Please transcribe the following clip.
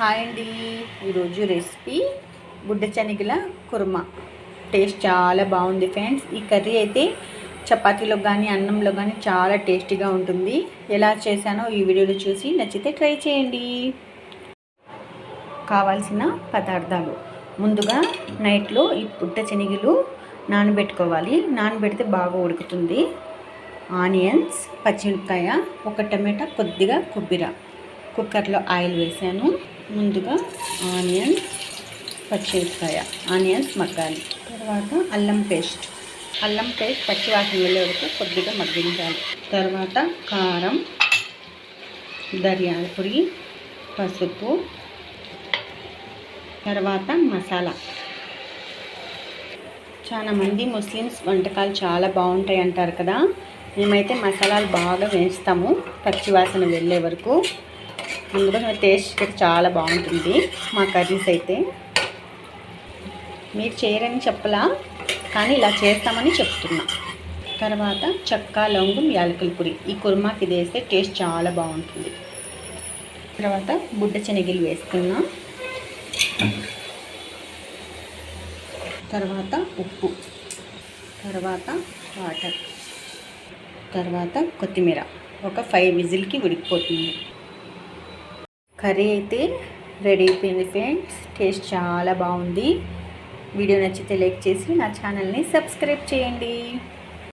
Hi అండి. ఈరోజు recipe గుడ్డ శనగల కుర్మా. టేస్ట్ చాలా బాగుంది ఫ్రెండ్స్. ఈ కర్రీ అయితే చపాతీలో కానీ అన్నంలో కానీ చాలా టేస్టీగా ఉంటుంది. ఎలా చేశానో ఈ వీడియోలో చూసి నచ్చితే ట్రై చేయండి. కావాల్సిన పదార్థాలు. ముందుగా నైట్లో ఈ గుడ్డ శనగలు నానబెట్టుకోవాలి. నానబెడితే బాగా ఉడుకుతుంది. ఆనియన్స్ పచ్చిమిరపకాయ ఒక టమాటా కొద్దిగా కొబ్బరి. కుక్కర్లో ఆయిల్ వేసాను. ముందుగా ఆనియన్స్ పచ్చిమిరపకాయ ఆనియన్స్ మగ్గాలి. తర్వాత అల్లం పేస్ట్. అల్లం పేస్ట్ పచ్చివాసన వెళ్ళే వరకు కొద్దిగా మగ్గించాలి. తర్వాత కారం ధనియాల పొడి పసుపు తర్వాత మసాలా. చాలా మంది ముస్లిమ్స్ వంటకాలు చాలా బాగుంటాయి అంటారు కదా. మేమైతే మసాలాలు బాగా వేస్తాము పచ్చివాసన వెళ్ళే వరకు. కూడా టేస్ట్ చాలా బాగుంటుంది. మా కర్రీస్ అయితే. మీరు చేయరని చెప్పలా కానీ ఇలా చేస్తామని చెప్తున్నా. తర్వాత చక్కా లవంగం యాలకుల పొడి. ఈ కుర్మాకి ఇది వేస్తే టేస్ట్ చాలా బాగుంటుంది. తర్వాత బుడ్డ శనగలు వేసుకున్నాం తర్వాత ఉప్పు. తర్వాత వాటర్. తర్వాత కొత్తిమీర. ఒక ఫైవ్ విజిల్కి ఉడికిపోతుంది. కర్రీ అయితే రెడీ అయిపోయింది ఫ్రెండ్స్. టేస్ట్ చాలా బాగుంది. వీడియో నచ్చితే లైక్ చేసి నా ఛానల్ని సబ్స్క్రైబ్ చేయండి.